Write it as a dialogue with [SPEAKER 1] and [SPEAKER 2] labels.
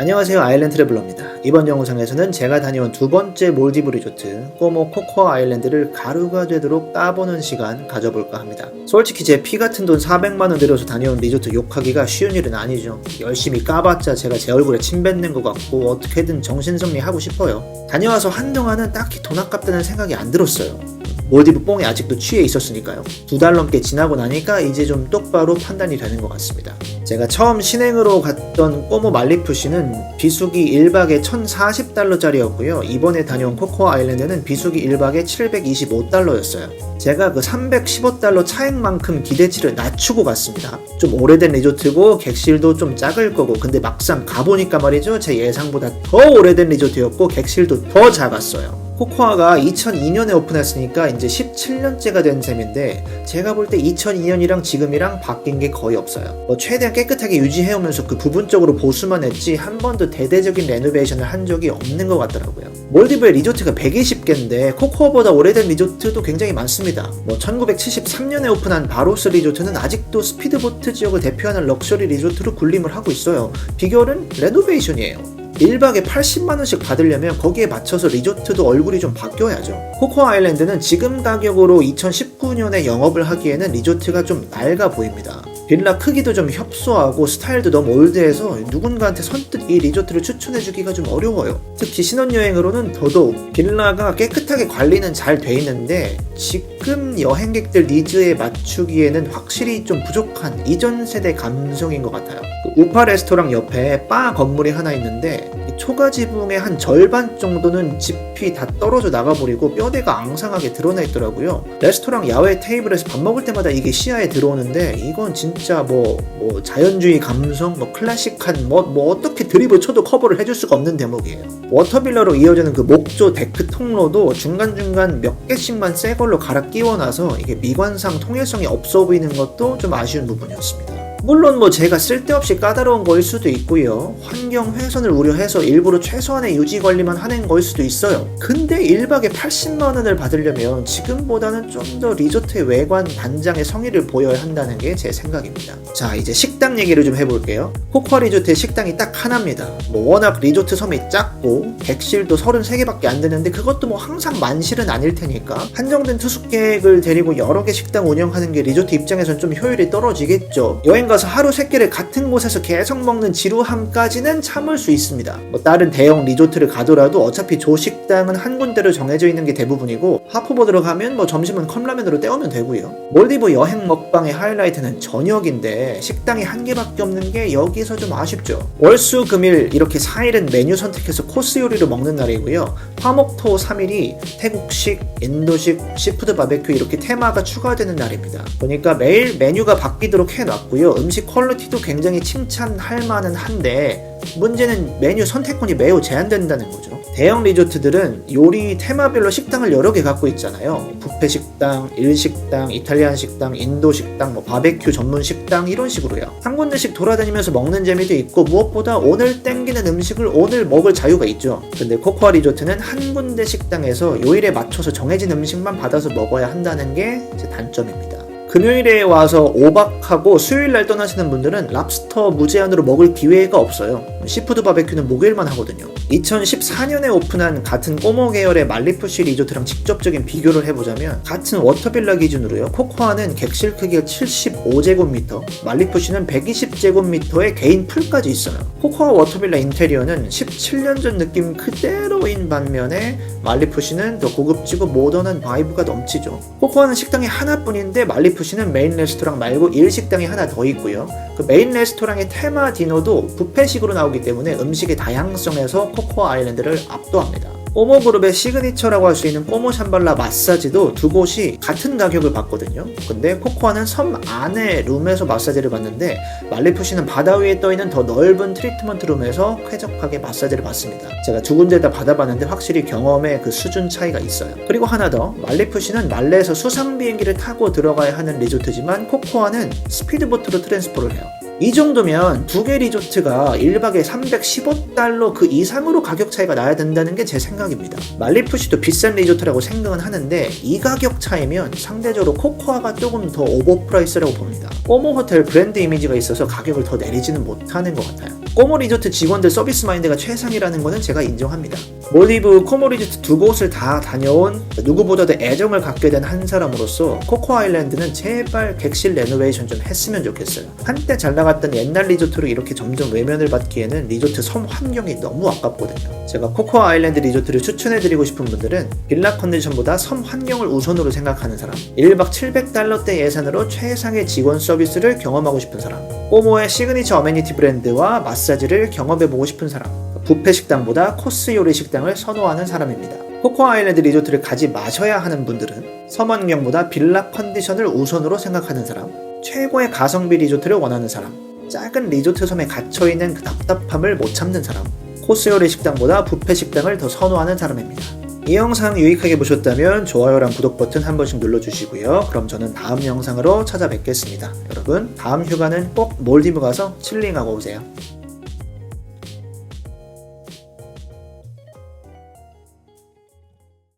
[SPEAKER 1] 안녕하세요 아일랜드 트래블러입니다. 이번 영상에서는 제가 다녀온 두 번째 몰디브 리조트 꼬모 코코아 아일랜드를 가루가 되도록 따보는 시간 가져볼까 합니다. 솔직히 제 피 같은 돈 400만원 들여서 다녀온 리조트 욕하기가 쉬운 일은 아니죠. 열심히 까봤자 제가 제 얼굴에 침 뱉는 것 같고 어떻게든 정신승리하고 싶어요. 다녀와서 한동안은 딱히 돈 아깝다는 생각이 안 들었어요. 몰디브 뽕에 아직도 취해 있었으니까요. 두 달 넘게 지나고 나니까 이제 좀 똑바로 판단이 되는 것 같습니다. 제가 처음 신행으로 갔던 꼬모 말리푸시는 비수기 1박에 1040달러짜리였고요. 이번에 다녀온 코코아 아일랜드는 비수기 1박에 725달러였어요. 제가 그 315달러 차액만큼 기대치를 낮추고 갔습니다. 좀 오래된 리조트고 객실도 좀 작을 거고 근데 막상 가보니까 말이죠. 제 예상보다 더 오래된 리조트였고 객실도 더 작았어요. 코코아가 2002년에 오픈했으니까 이제 17년째가 된 셈인데 제가 볼 때 2002년이랑 지금이랑 바뀐 게 거의 없어요. 뭐 최대한 깨끗하게 유지해오면서 그 부분적으로 보수만 했지 한 번도 대대적인 레노베이션을 한 적이 없는 것 같더라고요. 몰디브의 리조트가 120개인데 코코아보다 오래된 리조트도 굉장히 많습니다. 뭐 1973년에 오픈한 바로스 리조트는 아직도 스피드보트 지역을 대표하는 럭셔리 리조트로 군림을 하고 있어요. 비결은 레노베이션이에요. 1박에 80만원씩 받으려면 거기에 맞춰서 리조트도 얼굴이 좀 바뀌어야죠. 코코아 아일랜드는 지금 가격으로 2019년에 영업을 하기에는 리조트가 좀 낡아 보입니다. 빌라 크기도 좀 협소하고 스타일도 너무 올드해서 누군가한테 선뜻 이 리조트를 추천해주기가 좀 어려워요. 특히 신혼여행으로는 더더욱 빌라가 깨끗하게 관리는 잘 돼 있는데 지금 여행객들 니즈에 맞추기에는 확실히 좀 부족한 이전 세대 감성인 것 같아요. 그 우파 레스토랑 옆에 바 건물이 하나 있는데 이 초가 지붕의 한 절반 정도는 집이 다 떨어져 나가버리고 뼈대가 앙상하게 드러나 있더라고요. 레스토랑 야외 테이블에서 밥 먹을 때마다 이게 시야에 들어오는데 이건 진짜 뭐, 뭐 자연주의 감성, 뭐 클래식한 뭐, 뭐 어떻게 드립을 쳐도 커버를 해줄 수가 없는 대목이에요. 워터빌러로 이어지는 그 목조 데크 통로도 중간중간 몇 개씩만 새 걸로 갈아 끼워놔서 이게 미관상 통일성이 없어 보이는 것도 좀 아쉬운 부분이었습니다. 물론 뭐 제가 쓸데없이 까다로운 거일 수도 있고요. 환경 훼손을 우려해서 일부러 최소한의 유지 관리만 하는 거일 수도 있어요. 근데 1박에 80만 원을 받으려면 지금보다는 좀 더 리조트의 외관 단장의 성의를 보여야 한다는 게 제 생각입니다. 자, 이제 식당 얘기를 좀 해볼게요. 코코아 리조트의 식당이 딱 하나입니다. 뭐 워낙 리조트 섬이 작고 객실도 33개밖에 안 되는데 그것도 뭐 항상 만실은 아닐 테니까 한정된 투숙객을 데리고 여러 개 식당 운영하는 게 리조트 입장에선 좀 효율이 떨어지겠죠. 여행 가서 하루 세 끼를 같은 곳에서 계속 먹는 지루함까지는 참을 수 있습니다. 뭐 다른 대형 리조트를 가더라도 어차피 조식당은 한 군데로 정해져 있는 게 대부분이고 하프보드로 가면 뭐 점심은 컵라면으로 때우면 되고요. 몰디브 여행 먹방의 하이라이트는 저녁인데 식당이 한 개밖에 없는 게 여기서 좀 아쉽죠. 월수 금일 이렇게 4일은 메뉴 선택해서 코스 요리로 먹는 날이고요. 화목토 3일이 태국식, 인도식, 시푸드 바베큐 이렇게 테마가 추가되는 날입니다. 보니까 매일 메뉴가 바뀌도록 해놨고요. 음식 퀄리티도 굉장히 칭찬할 만은 한데 문제는 메뉴 선택권이 매우 제한된다는 거죠. 대형 리조트들은 요리 테마별로 식당을 여러 개 갖고 있잖아요. 뷔페 식당, 일식당, 이탈리안 식당, 인도 식당, 뭐 바베큐 전문 식당 이런 식으로요. 한 군데씩 돌아다니면서 먹는 재미도 있고 무엇보다 오늘 땡기는 음식을 오늘 먹을 자유가 있죠. 근데 코코아 리조트는 한 군데 식당에서 요일에 맞춰서 정해진 음식만 받아서 먹어야 한다는 게제 단점입니다. 금요일에 와서 5박하고 수요일날 떠나시는 분들은 랍스터 무제한으로 먹을 기회가 없어요. 시푸드 바베큐는 목요일만 하거든요. 2014년에 오픈한 같은 꼬모 계열의 말리푸시 리조트랑 직접적인 비교를 해보자면 같은 워터빌라 기준으로요. 코코아는 객실 크기가 75제곱미터, 말리푸시는 120제곱미터의 개인 풀까지 있어요. 코코아 워터빌라 인테리어는 17년 전 느낌 그대로인 반면에 말리푸시는 더 고급지고 모던한 바이브가 넘치죠. 코코아는 식당이 하나뿐인데 말리푸시는 메인 레스토랑 말고 일식당이 하나 더 있고요. 그 메인 레스토랑의 테마 디너도 뷔페식으로 나오 기 때문에 음식의 다양성에서 코코아 아일랜드를 압도합니다. 꼬모 그룹의 시그니처라고 할 수 있는 꼬모 샴발라 마사지도 두 곳이 같은 가격을 받거든요. 근데 코코아는 섬 안에 룸에서 마사지를 받는데 말리푸시는 바다 위에 떠 있는 더 넓은 트리트먼트 룸에서 쾌적하게 마사지를 받습니다. 제가 두 군데 다 받아봤는데 확실히 경험의 그 수준 차이가 있어요. 그리고 하나 더 말리푸시는 말레에서 수상 비행기를 타고 들어가야 하는 리조트지만 코코아는 스피드보트로 트랜스포를 해요. 이 정도면 두 개 리조트가 1박에 315달러 그 이상으로 가격 차이가 나야 된다는 게 제 생각입니다. 말리푸시도 비싼 리조트라고 생각은 하는데 이 가격 차이면 상대적으로 코코아가 조금 더 오버프라이스라고 봅니다. 꼬모 호텔 브랜드 이미지가 있어서 가격을 더 내리지는 못하는 것 같아요. 꼬모 리조트 직원들 서비스 마인드가 최상이라는 거는 제가 인정합니다. 몰디브, 코모 리조트 두 곳을 다 다녀온 누구보다도 애정을 갖게 된 한 사람으로서 코코 아 일랜드는 제발 객실 레노베이션 좀 했으면 좋겠어요. 한때 잘 나 갔던 옛날 리조트로 이렇게 점점 외면을 받기에는 리조트 섬 환경이 너무 아깝거든요. 제가 코코 아일랜드 리조트를 추천해드리고 싶은 분들은 빌라 컨디션보다 섬 환경을 우선으로 생각하는 사람, 1박 700달러대 예산으로 최상의 직원 서비스를 경험하고 싶은 사람, 꼬모의 시그니처 어메니티 브랜드와 마사지를 경험해보고 싶은 사람, 뷔페 식당보다 코스 요리 식당을 선호하는 사람입니다. 코코 아일랜드 리조트를 가지 마셔야 하는 분들은 섬 환경보다 빌라 컨디션을 우선으로 생각하는 사람, 최고의 가성비 리조트를 원하는 사람, 작은 리조트 섬에 갇혀있는 그 답답함을 못 참는 사람, 코스 요리 식당보다 뷔페 식당을 더 선호하는 사람입니다. 이 영상 유익하게 보셨다면 좋아요랑 구독 버튼 한 번씩 눌러주시고요. 그럼 저는 다음 영상으로 찾아뵙겠습니다. 여러분, 다음 휴가는 꼭 몰디브 가서 칠링하고 오세요.